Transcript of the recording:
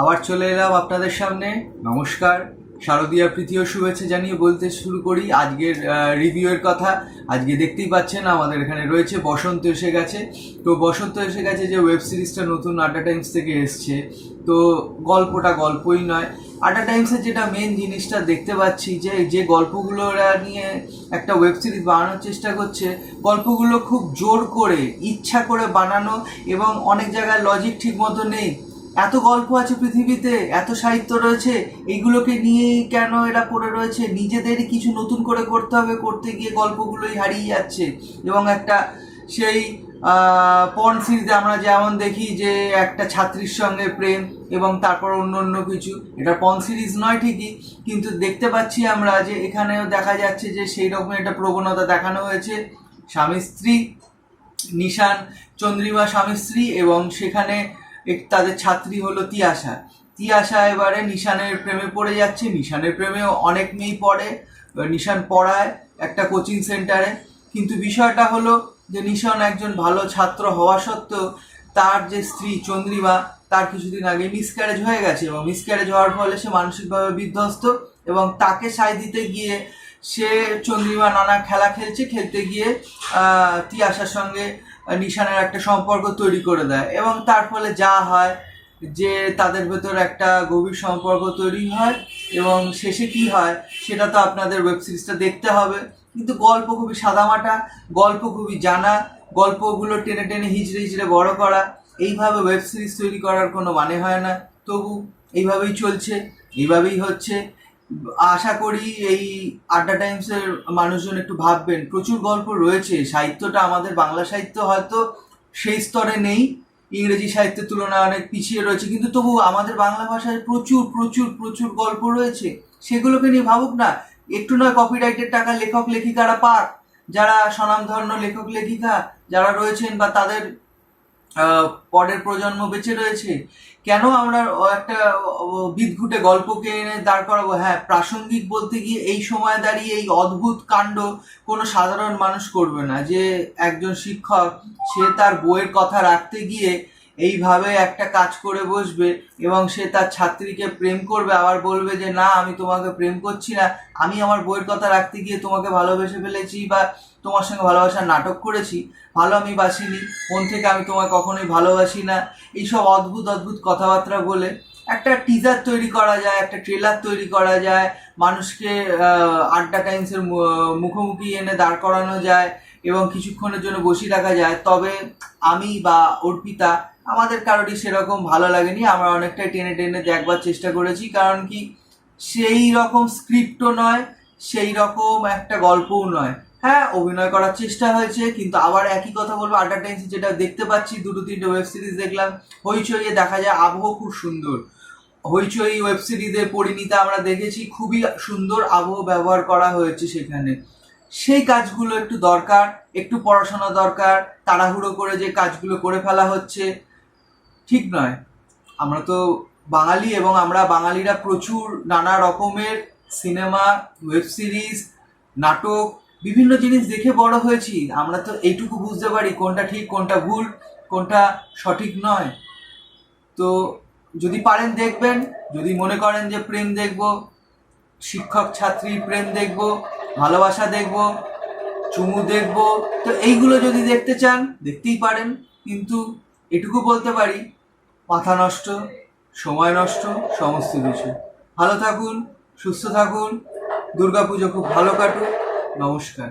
আবার চলে এলাম আপনাদের সামনে। নমস্কার। শারদীয়া প্রীতীয় শুভেচ্ছা জানিয়ে বলতে শুরু করি আজকের রিভিউয়ের কথা। আজকে দেখতেই পাচ্ছেন আমাদের এখানে রয়েছে বসন্ত এসে গেছে। তো বসন্ত এসে গেছে যে ওয়েব সিরিজটা নতুন আড্ডা টাইমস থেকে এসছে। তো গল্পটা গল্পই নয়। আড্ডা টাইমসের যেটা মেন জিনিসটা দেখতে পাচ্ছি যে যে গল্পগুলো ওরা নিয়ে একটা ওয়েব সিরিজ বানানোর চেষ্টা করছে, গল্পগুলো খুব জোর করে, ইচ্ছা করে বানানো এবং অনেক জায়গায় লজিক ঠিক মতো নেই। এত গল্প আছে পৃথিবীতে, এত সাহিত্য রয়েছে এইগুলোকে নিয়েই কেন এরা পড়ে রয়েছে? নিজেদেরই কিছু নতুন করে করতে হবে, করতে গিয়ে গল্পগুলোই হারিয়ে যাচ্ছে। এবং একটা সেই পর্ন সিরিজে আমরা যেমন দেখি যে একটা ছাত্রীর সঙ্গে প্রেম এবং তারপর অন্য অন্য কিছু, এটা পন সিরিজ নয় ঠিকই, কিন্তু দেখতে পাচ্ছি আমরা যে এখানেও দেখা যাচ্ছে যে সেই রকম একটা প্রবণতা দেখানো হয়েছে। স্বামী স্ত্রী, নিশান, চন্দ্রিমা স্বামী স্ত্রী এবং সেখানে তাদের ছাত্রী হলো তিয়াশা। তিয়াশা এবারে নিশানের প্রেমে পড়ে যাচ্ছে। নিশানের প্রেমেও অনেক মেয়েই পড়ে। নিশান পড়ায় একটা কোচিং সেন্টারে কিন্তু বিষয়টা হলো যে নিশান একজন ভালো ছাত্র হওয়া সত্ত্বেও তার যে স্ত্রী চন্দ্রিমা, তার কিছুদিন আগে মিসক্যারেজ হয়ে গেছে এবং মিসক্যারেজ হওয়ার ফলে সে মানসিকভাবে বিধ্বস্ত এবং তাকে সাই দিতে গিয়ে সে চন্দ্রিমা নানা খেলা খেলছে। খেলতে গিয়ে তিয়াশার সঙ্গে নিশানের একটা সম্পর্ক তৈরি করে দেয় এবং তার ফলে যা হয় যে তাদের ভেতর একটা গভীর সম্পর্ক তৈরি হয় এবং শেষে কি হয় সেটা তো আপনাদের ওয়েব সিরিজটা দেখতে হবে। কিন্তু গল্প খুবই সাদামাটা, গল্প খুবই জানা, গল্পগুলো টেনে টেনে হিচড়ে হিচড়ে বড় করা, এইভাবে ওয়েব সিরিজ তৈরি করার কোনো মানে হয় না। তবু এইভাবেই চলছে, এইভাবেই হচ্ছে। আশা করি এই আড্ডা টাইমসের মানুষজন একটু ভাববেন, প্রচুর গল্প রয়েছে, সাহিত্যটা আমাদের বাংলা সাহিত্য হয়তো সেই স্তরে নেই, ইংরেজি সাহিত্যের তুলনায় অনেক পিছিয়ে রয়েছে, কিন্তু তবু আমাদের বাংলা ভাষায় প্রচুর প্রচুর প্রচুর গল্প রয়েছে, সেগুলোকে নিয়ে ভাবুক না, একটু নয় কপিরাইটের টাকা লেখক, লেখিকারা পাক, যারা স্বনামধন্য লেখক, লেখিকা, যারা রয়েছেন বা তাদের পরের প্রজন্ম বেঁচে রয়েছে। কেন আমরা একটা বিদঘুটে গল্পকে এনে দাঁড় করাবো? হ্যাঁ প্রাসঙ্গিক বলতে গিয়ে এই সময় দাঁড়িয়ে এই অদ্ভুত কাণ্ড কোনো সাধারণ মানুষ করবে না। যে একজন শিক্ষক, সে তার বইয়ের কথা রাখতে গিয়ে এইভাবে একটা কাজ করে বসবে এবং সে তার ছাত্রীকে প্রেম করবে, আবার বলবে যে, না, আমি তোমাকে প্রেম করছি না। আমি আমার বইয়ের কথা রাখতে গিয়ে তোমাকে ভালোবেসে ফেলেছি বা তোমার সঙ্গে ভালোবাসার নাটক করেছি। ভালো আমি বাসিনি। মন থেকে আমি তোমায় কখনোই ভালোবাসি না। এইসব অদ্ভুত অদ্ভুত কথাবার্তা বলে একটা টিজার তৈরি করা যায়, একটা ট্রেলার তৈরি করা যায়। মানুষকে আড্ডা টাইমসের মুখোমুখি এনে দাঁড় করানো যায় এবং কিছুক্ষণের জন্য বসিয়ে রাখা যায়। তবে আমি বা অর্পিতা আমাদের কারোরই সেরকম ভালো লাগেনি, আমরা অনেকটাই টেনে টেনে দেখবার চেষ্টা করেছি, কারণ কি সেই রকম স্ক্রিপ্টও নয়, সেই রকম একটা গল্পও নয়। হ্যাঁ অভিনয় করার চেষ্টা হয়েছে, কিন্তু আবার একই কথা বলব আড্ডা টাইমস যেটা দেখতে পাচ্ছি, দুটো তিনটে ওয়েব সিরিজ দেখলাম হইচইয়ে দেখা যায় আবহ খুব সুন্দর। হইচই ওয়েব সিরিজে পরিণীতা আমরা দেখেছি, খুবই সুন্দর আবহ ব্যবহার করা হয়েছে সেখানে। সেই কাজগুলো একটু দরকার, একটু পড়াশোনা দরকার, তাড়াহুড়ো করে যে কাজগুলো করে ফেলা হচ্ছে ঠিক নয়। আমরা তো বাঙালি এবং আমরা বাঙালিরা প্রচুর নানা রকমের সিনেমা ওয়েব সিরিজ নাটক, বিভিন্ন জিনিস দেখে বড় হয়েছি। আমরা তো এইটুকু বুঝতে পারি কোনটা ঠিক, কোনটা ভুল, কোনটা সঠিক নয়। তো যদি পারেন দেখবেন, যদি মনে করেন যে প্রেম দেখব, শিক্ষক ছাত্রীর প্রেম দেখব, ভালোবাসা দেখব, চুমু দেখব, তো এইগুলো যদি দেখতে চান, দেখতেই পারেন। কিন্তু এটুকু বলতে পারি মাথা নষ্ট, সময় নষ্ট, সমস্ত কিছু। ভালো থাকুন, সুস্থ থাকুন, দুর্গাপুজো খুব ভালো কাটুক। নমস্কার।